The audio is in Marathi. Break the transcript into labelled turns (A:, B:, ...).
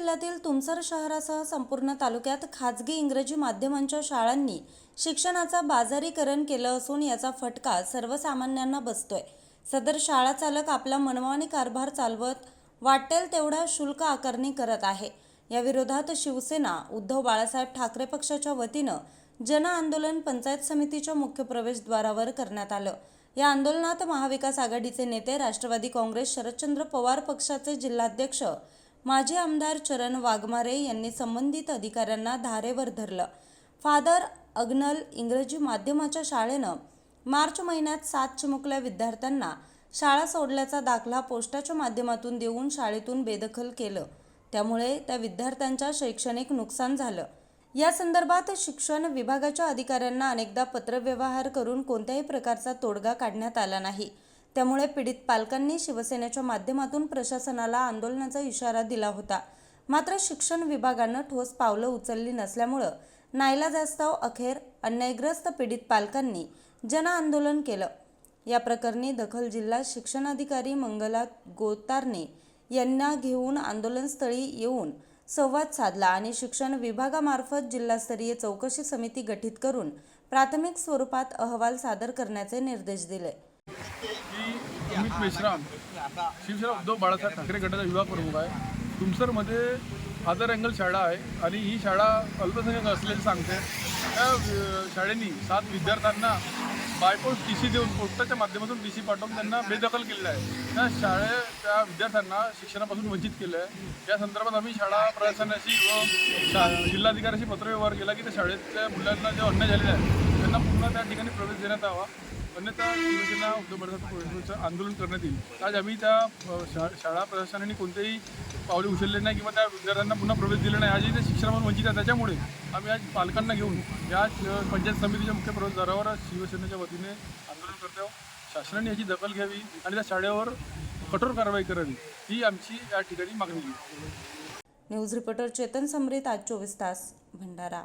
A: जिल्ह्यातील तुमसर शहरासह संपूर्ण तालुक्यात खाजगी इंग्रजी माध्यमांच्या शाळांनी शिक्षणाचं बाजारीकरण केलं असून याचा फटका सर्वसामान्यांना बसतोय. सदर शाळा चालक आपला मनमानी कारभार चालवत वाटेल तेवढा शुल्क आकारणी करत आहे. याविरोधात शिवसेना उद्धव बाळासाहेब ठाकरे पक्षाच्या वतीनं जन आंदोलन पंचायत समितीच्या मुख्य प्रवेशद्वारावर करण्यात आलं. या आंदोलनात महाविकास आघाडीचे नेते राष्ट्रवादी काँग्रेस शरदचंद्र पवार पक्षाचे जिल्हाध्यक्ष माजी आमदार चरण वाघमारे यांनी संबंधित अधिकाऱ्यांना धारेवर धरलं. फादर अग्नल इंग्रजी माध्यमाच्या शाळेनं मार्च महिन्यात सात चिमुकल्या विद्यार्थ्यांना शाळा सोडल्याचा दाखला पोस्टाच्या माध्यमातून देऊन शाळेतून बेदखल केलं. त्यामुळे त्या विद्यार्थ्यांच्या शैक्षणिक नुकसान झालं. या संदर्भात शिक्षण विभागाच्या अधिकाऱ्यांना अनेकदा पत्रव्यवहार करून कोणत्याही प्रकारचा तोडगा काढण्यात आला नाही. त्यामुळे पीडित पालकांनी शिवसेनेच्या माध्यमातून प्रशासनाला आंदोलनाचा इशारा दिला होता. मात्र शिक्षण विभागानं ठोस पावलं उचलली नसल्यामुळं नाईलाजास्तव अखेर अन्यायग्रस्त पीडित पालकांनी जन आंदोलन केलं. या प्रकरणी दखल जिल्हा शिक्षणाधिकारी मंगला गोतारने यांना घेऊन आंदोलनस्थळी येऊन संवाद साधला आणि शिक्षण विभागामार्फत जिल्हास्तरीय चौकशी समिती गठीत करून प्राथमिक स्वरूपात अहवाल सादर करण्याचे निर्देश दिले.
B: अमित मेश्राम शिवसेना उद्धव बाळासाहेब ठाकरे गटाचा विभाग प्रमुख आहे. तुमसरमध्ये फादर अँगल शाळा आहे आणि ही शाळा अल्पसंख्याक असल्याचं सांगते. त्या शाळेनी सात विद्यार्थ्यांना बायपोस्ट टी सी देऊन पोस्टाच्या माध्यमातून टी सी पाठवून त्यांना बेदखल केलेलं आहे. त्या शाळे त्या विद्यार्थ्यांना शिक्षणापासून वंचित केलं आहे या संदर्भात आम्ही शाळा प्रशासनाशी व शा जिल्हाधिकाऱ्याशी पत्रव्यवहार केला की त्या शाळेतल्या मुलांना जे अन्याय झालेला आहे त्यांना पुन्हा त्या ठिकाणी प्रवेश देण्यात यावा. अन्यथा शिवसेना उद्धव बाळासाहेब आंदोलन करण्यात येईल. आज आम्ही त्या शा शाळा प्रशासनाने कोणतेही पावले उचलले नाही किंवा त्या विद्यार्थ्यांना पुन्हा प्रवेश दिला नाही. आजही ते शिक्षणावर वंचित आहे त्याच्यामुळे आम्ही आज पालकांना घेऊन या पंचायत समितीच्या मुख्य प्रवेशद्वारावर शिवसेनेच्या वतीने आंदोलन करतो शासनाने याची दखल घ्यावी आणि त्या शाळेवर कठोर कारवाई करावी ही आमची या ठिकाणी मागणी आहे.
A: न्यूज रिपोर्टर चेतन समरीत आज चोवीस तास भंडारा.